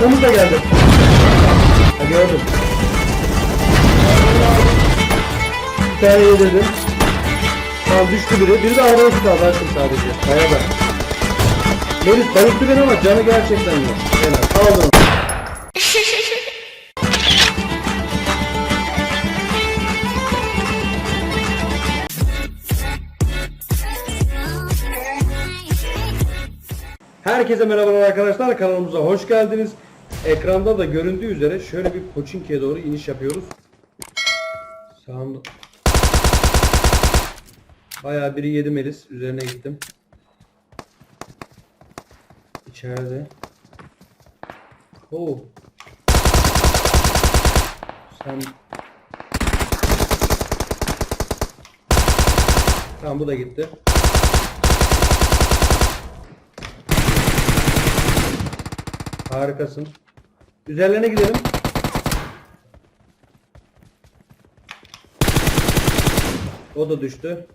arkamız da geldi. Ha gördüm. Bir tane yedirdim. Tamam düştü biri. Biri de arabada kaldı aşkım sadece. Kayada. Melis bayılttı beni ama canı gerçekten yok. Helal. Aldın onu. Herkese merhabalar arkadaşlar kanalımıza hoş geldiniz. Ekranda da göründüğü üzere şöyle bir Koçinki'ye doğru iniş yapıyoruz. Sağımda Bayağı biri yedi Melis üzerine gittim. İçeride. Oo. Sen Tamam bu da gitti. Harikasın. Üzerlerine gidelim. O da düştü.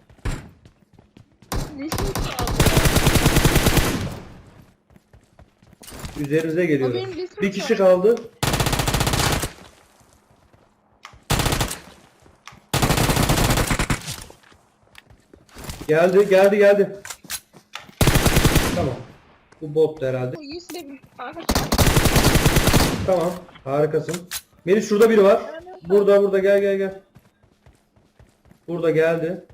Üzerinize. O benim resmim Bir kişi kaldı. Geldi, geldi, geldi. Tamam. Bu bottu herhalde. Bu yüzle bir ağaç. Tamam. Harikasın. Melis şurada biri var. Burada burada gel gel gel. Burada geldi.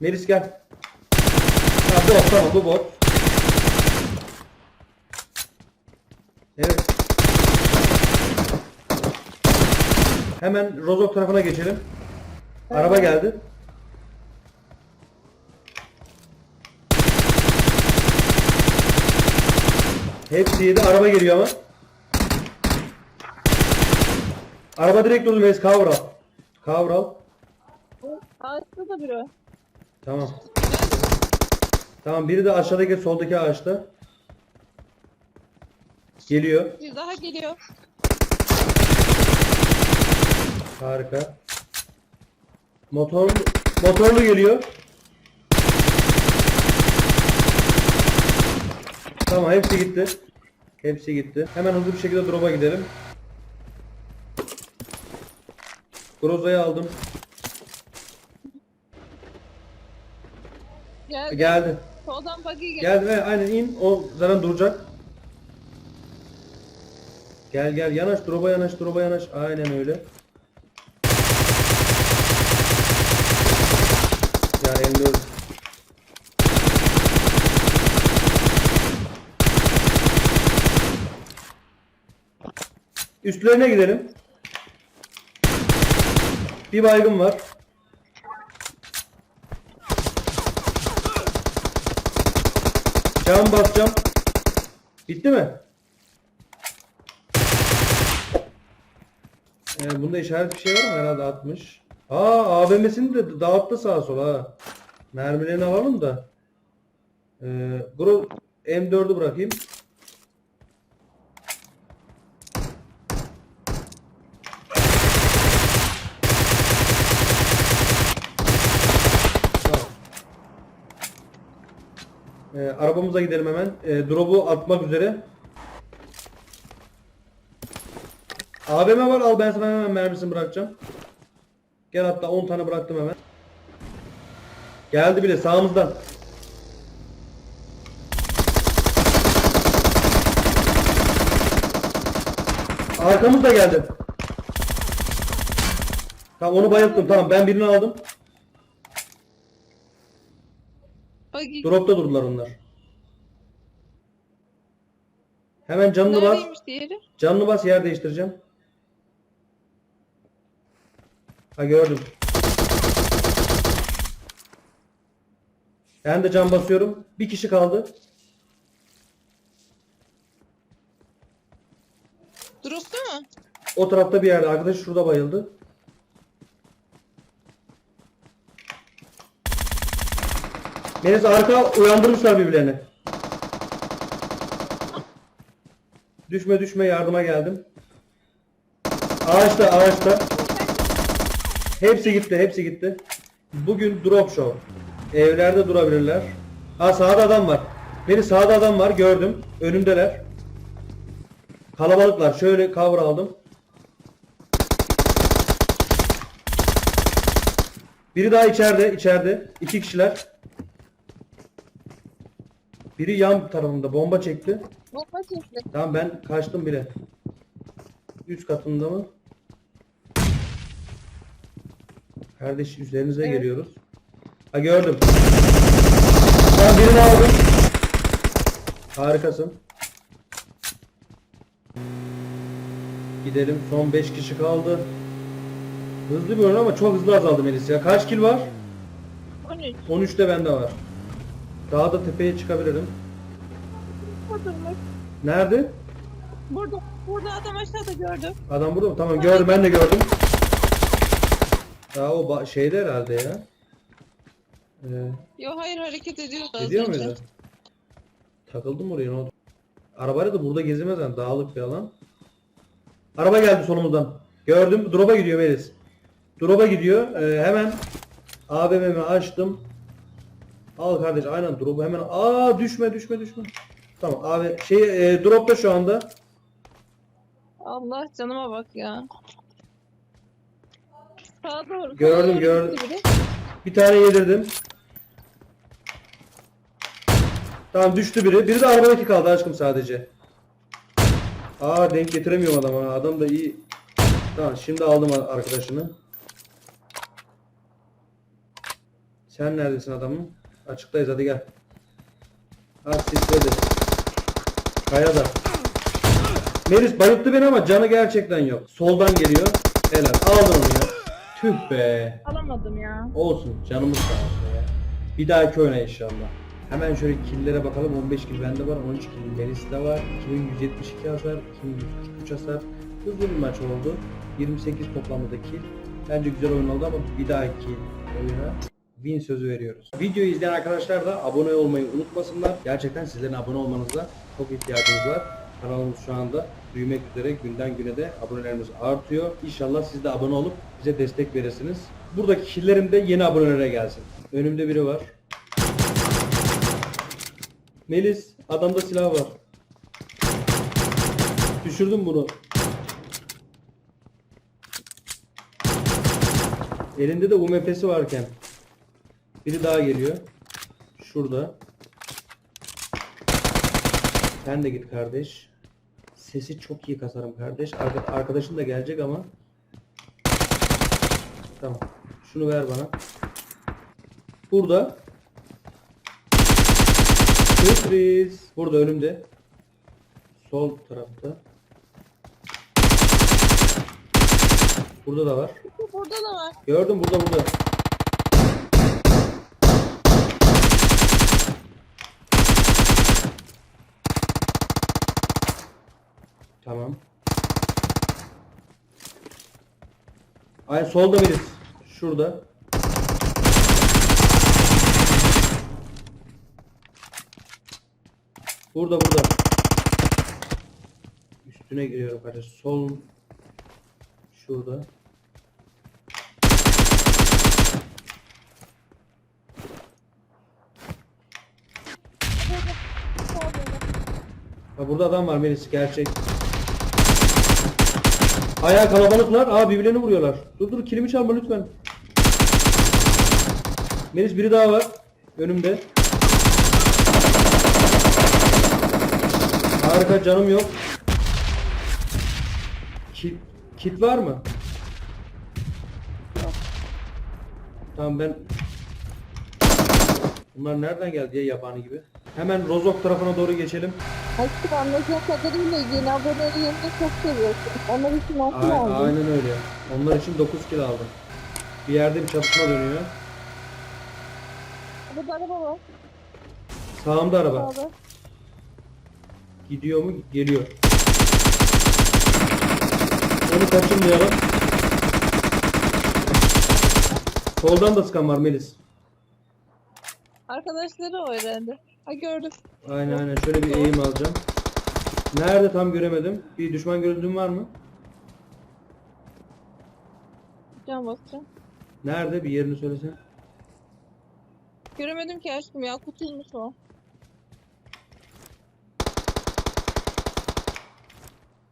Melis gel. Ha bot tamam bu bot. Evet. Hemen Rozok tarafına geçelim. Araba geldi. Hepsi yedi. Araba geliyor ama. Araba direkt durdu Melis. Cover al. Cover al. Ağaçta da biri. Tamam. Tamam biri de aşağıdaki soldaki ağaçta. Geliyor. Bir daha geliyor. Harika. Motor motorlu geliyor. Tamam hepsi gitti. Hepsi gitti. Hemen hızlı bir şekilde drop'a gidelim. Groza'yı aldım. Geldi. Geldi. Soldan buggy geldi. Geldi ve aynen in. O zaten duracak. Gel gel yanaş drop'a yanaş drop'a yanaş. Aynen öyle. Ya M4. Üstlerine gidelim. Bir baygın var. Cam basacağım. Bitti mi? Ee, bunda işaret bir şey var mı? Herhalde atmış. Aa AVM'sini de dağıttı sağa sola. Mermilerini alalım da. Ee, Gro M4'ü bırakayım. Arabamıza gidelim hemen. Ee, drop'u atmak üzere. AVM var al ben sana hemen mermisini bırakacağım. Gel hatta 10 tane bıraktım hemen. Geldi bile sağımızdan. Arkamız da geldi. Tamam onu bayılttım. Tamam ben birini aldım. Dropta durdular onlar. Hemen canını bas. Neredeymiş diğeri? Canını bas yer değiştireceğim. Ha gördüm. Ben de can basıyorum. Bir kişi kaldı. Duruştu mu? O tarafta bir yerde. Arkadaş şurada bayıldı. Melis arka uyandırmışlar birbirlerini. Düşme düşme yardıma geldim. Ağaçta ağaçta. Hepsi gitti hepsi gitti. Bugün drop show. Evlerde durabilirler. Ha sağda adam var. Beni sağda adam var gördüm. Önümdeler. Kalabalıklar. Şöyle cover aldım. Biri daha içeride, içeride. İki kişiler. Biri yan tarafında bomba çekti. Bomba çekti. Tamam ben kaçtım bile. Üst katında mı? Kardeş üzerinize Evet. geliyoruz. Ha gördüm. Tamam birini aldım. Harikasın. Gidelim. Son 5 kişi kaldı. Hızlı bir oyun ama çok hızlı azaldı Melis ya. Kaç kill var? 13. 13 de bende var. Daha da tepeye çıkabilirim. Oturmuş. Nerede? Burada. Burada adam aşağıda gördüm. Adam burada mı? Tamam gördüm ben de gördüm. Ya o ba- şeyde herhalde ya. Ee, Yo hayır hareket ediyordu az ediyor önce. muydu? Takıldım oraya ne oldu? Arabayla da burada gezemez yani dağlık bir alan. Araba geldi solumuzdan. Gördüm. Drop'a gidiyor Melis. Drop'a gidiyor. Ee, hemen AVM'mi açtım. Al kardeş aynen drop'u hemen. Aa düşme düşme düşme. Tamam abi şey e, drop'ta şu anda. Allah canıma bak ya. Sağa doğru. Gördüm, sağa doğru gördüm. gitti biri. Bir tane yedirdim. Tamam düştü biri. Biri de arabadaki kaldı aşkım sadece. Aa denk getiremiyorum adama. Adam da iyi. Tamam şimdi aldım arkadaşını. Sen neredesin adamın? Açıktayız hadi gel. Ha sisledi. Kayada. Melis bayılttı beni ama canı gerçekten yok. Soldan geliyor. Helal. Aldın onu ya. Tüh be. Alamadım ya. Olsun canımız sağ olsun ya. Bir dahaki oyna inşallah. Hemen şöyle killere bakalım. 15 kill bende var. 13 kill Melis'te var. 2172 hasar. 2143 hasar. Hızlı bir maç oldu. 28 toplamda da kill. Bence güzel oyun oldu ama bir dahaki oyuna win sözü veriyoruz. Videoyu izleyen arkadaşlar da abone olmayı unutmasınlar. Gerçekten sizlerin abone olmanıza çok ihtiyacımız var. Kanalımız şu anda büyümek üzere günden güne de abonelerimiz artıyor. İnşallah siz de abone olup bize destek verirsiniz. Buradaki killerim de yeni abonelere gelsin. Önümde biri var. Melis adamda silah var. Düşürdüm bunu. Elinde de UMP'si varken. Biri daha geliyor. Şurada. Sen de git kardeş. Sesi çok iyi kasarım kardeş. Arka- arkadaşın da gelecek ama. Tamam. Şunu ver bana. Burada. Sürpriz. Burada önümde. Sol tarafta. Burada da var. Burada da var. Gördüm burada burada. Tamam. Ay solda biri. Şurada. Burada burada. Üstüne giriyorum kardeş. Sol şurada. Ha burada adam var Melis gerçek. Ayağı kalabalıklar. Aa birbirlerini vuruyorlar. Dur dur kilimi çalma lütfen. Melis biri daha var. Önümde. Harika canım yok. Kit, kit var mı? Tamam ben Bunlar nereden geldi ya yabani gibi? Hemen Rozok tarafına doğru geçelim. Aşkım anladığım kadarıyla yeni abonelerini çok seviyorsun. Onlar için nasıl A- aldın? aynen öyle. Onlar için 9 kill aldım. Bir yerde bir çatışma dönüyor. Burada araba var. Sağımda araba. Sağda. Gidiyor mu? Geliyor. Onu kaçırmayalım. Soldan da sıkan var Melis. Arkadaşları o herhalde. Ha gördüm. Aynen aynen. Şöyle bir eğim alacağım. Nerede tam göremedim. Bir düşman görüldüğün var mı? Can basacağım. Nerede? Bir yerini söylesen. Göremedim ki aşkım ya. Kutuymuş o.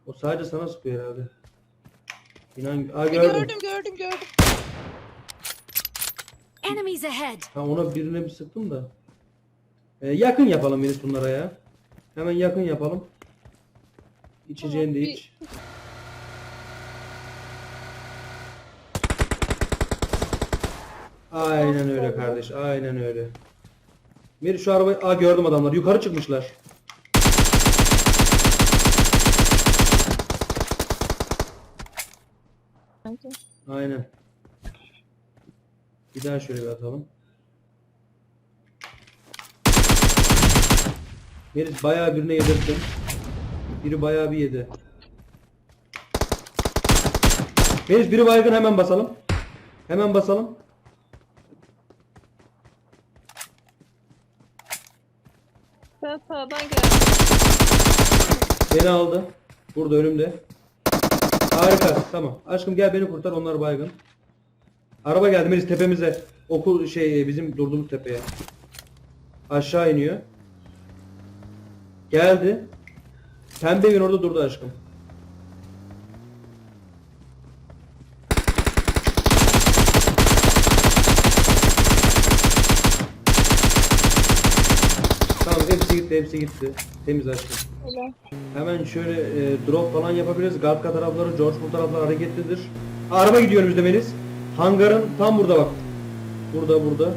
O sadece sana sıkıyor herhalde. İnan, Aa E, gördüm. Gördüm gördüm gördüm. Enemies ahead! Ha ona birine bir sıktım da. Ee, yakın yapalım Melis bunlara ya. Hemen yakın yapalım. İçeceğini de iç. Aynen öyle kardeş. Aynen öyle. Melis şu arabayı... Aa gördüm adamlar. Yukarı çıkmışlar. Aynen. Bir daha şöyle bir atalım. Melis bayağı birine yedirdim. Biri bayağı bir yedi. Melis biri baygın hemen basalım. Hemen basalım. Sen sağdan gel. Beni aldı. Burada önümde. Harika. Tamam. Aşkım gel beni kurtar. Onlar baygın. Araba geldi Melis tepemize. Okul şey bizim durduğumuz tepeye. Aşağı iniyor. Geldi. Pembe evin orada durdu aşkım. Tamam hepsi gitti hepsi gitti. Temiz aşkım. Öyle. Hemen şöyle e, drop falan yapabiliriz. Gatka tarafları, George Bull tarafları hareketlidir. Araba gidiyor önümüzde Melis. Hangarın tam burada bak. Burada burada.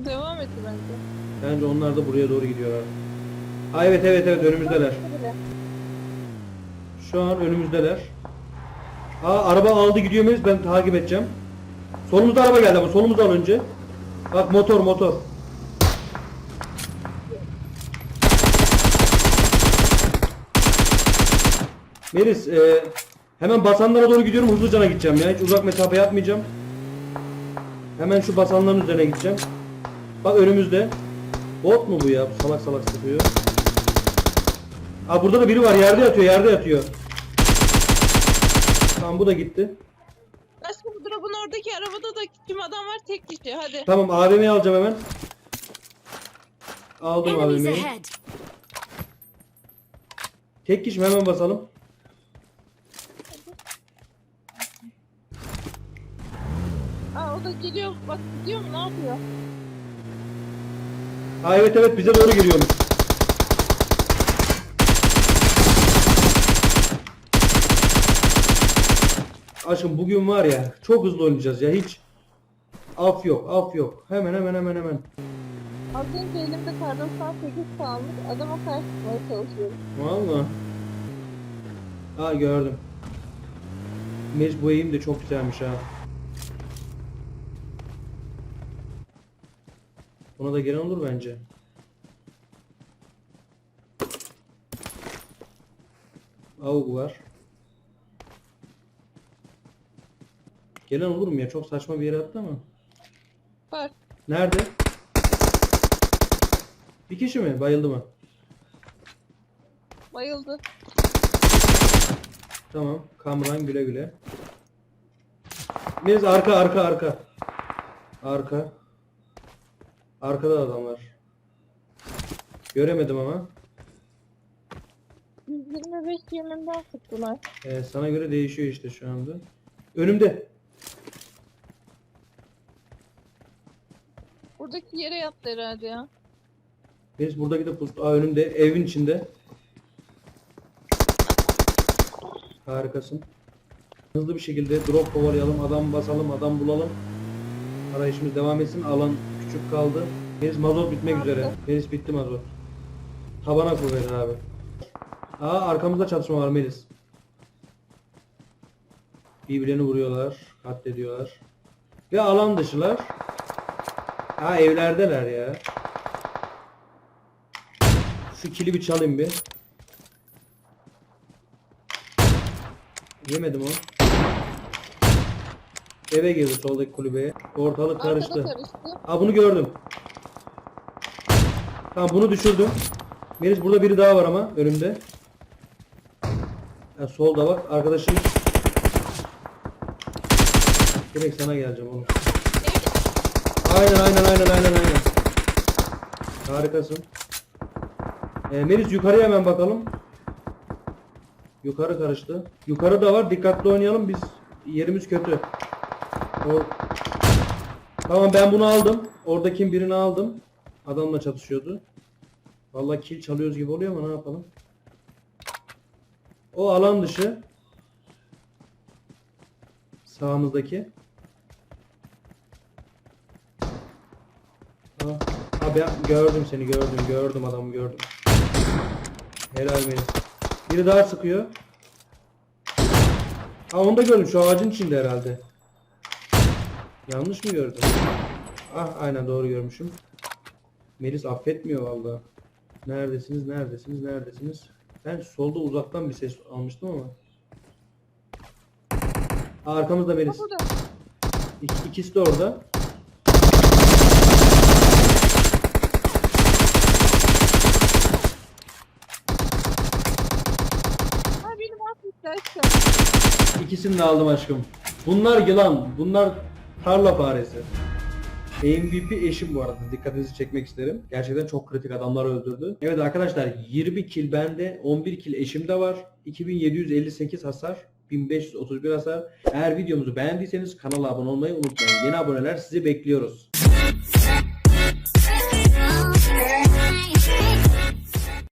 O devam etti bence. Onlar da buraya doğru gidiyorlar. Aa, evet evet evet önümüzdeler. Şu an önümüzdeler. Aa araba aldı gidiyor Melis ben takip edeceğim. Solumuzda araba geldi ama solumuzu al önce. Bak motor motor. Melis e, hemen basanlara doğru gidiyorum hızlıcana gideceğim ya hiç uzak mesafe yapmayacağım. Hemen şu basanların üzerine gideceğim. Bak önümüzde. Bot mu bu ya? Salak salak sıkıyor. Aa burada da biri var yerde yatıyor yerde yatıyor. Tamam bu da gitti. Aşkım bu drop'un oradaki arabada da kim adam var tek kişi hadi. Tamam AVM'yi alacağım hemen. Aldım Enemies AVM'yi. ahead! Tek kişi mi? hemen basalım. Aa o da geliyor bak gidiyor mu ne yapıyor? Ha evet evet bize doğru geliyormuş. Aşkım bugün var ya çok hızlı oynayacağız ya hiç. Af yok af yok. Hemen hemen hemen hemen. Az önce elimde kar 98 kalmış. Adama karşı tutmaya çalışıyorum. Valla Ha gördüm. Mec bu eğim de çok güzelmiş ha Buna da gelen olur bence Avuk var Gelen olur mu ya çok saçma bir yere attı ama Var. Nerede? Bir kişi mi? Bayıldı mı? Bayıldı. Tamam. Kamran güle güle. Biz arka arka arka. Arka. Arkada adam var. Göremedim ama. 125 yönünden sıktılar. Ee, sana göre değişiyor işte şu anda. Önümde. Buradaki yere yattı herhalde ya. Biz burada bir de pus. Aa önümde. Evin içinde. Harikasın. Hızlı bir şekilde drop kovalayalım. Adam basalım. Adam bulalım. Arayışımız devam etsin. Alan küçük kaldı. Deniz mazot bitmek üzere. Deniz bitti mazot. Tabana kuvvet abi. Aa arkamızda çatışma var Melis. Birbirlerini vuruyorlar. Katlediyorlar. Ve alan dışılar. Ha evlerdeler ya. Şu kili bir çalayım bir. Yemedim o. Eve girdi soldaki kulübeye. Ortalık karıştı. Arkada karıştı. Aa bunu gördüm. Tamam bunu düşürdüm. Melis burada biri daha var ama önümde. Ha, solda bak arkadaşım. Direkt sana geleceğim oğlum. Aynen aynen aynen aynen aynen. Harikasın. Ee, Melis yukarıya hemen bakalım. Yukarı karıştı. Yukarı da var. Dikkatli oynayalım. Biz yerimiz kötü. O... Tamam ben bunu aldım. Oradaki birini aldım. Adamla çatışıyordu. Vallahi kill çalıyoruz gibi oluyor ama ne yapalım? O alan dışı. Sağımızdaki. Ha, ha ben gördüm seni gördüm gördüm adamı gördüm. Helal Melis. Biri daha sıkıyor. Ha onu da gördüm şu ağacın içinde herhalde. Yanlış mı gördüm? Ah aynen doğru görmüşüm. Melis affetmiyor vallahi. Neredesiniz neredesiniz neredesiniz? Ben solda uzaktan bir ses almıştım ama. Aa, arkamızda Melis. Burada. İk- ikisi de orada. Ha benim işte. İkisini de aldım aşkım. Bunlar yılan. Bunlar tarla faresi. MVP eşim bu arada. Dikkatinizi çekmek isterim. Gerçekten çok kritik adamlar öldürdü. Evet arkadaşlar 20 kill bende, 11 kill eşimde var. 2758 hasar, 1531 hasar. Eğer videomuzu beğendiyseniz kanala abone olmayı unutmayın. Yeni aboneler sizi bekliyoruz.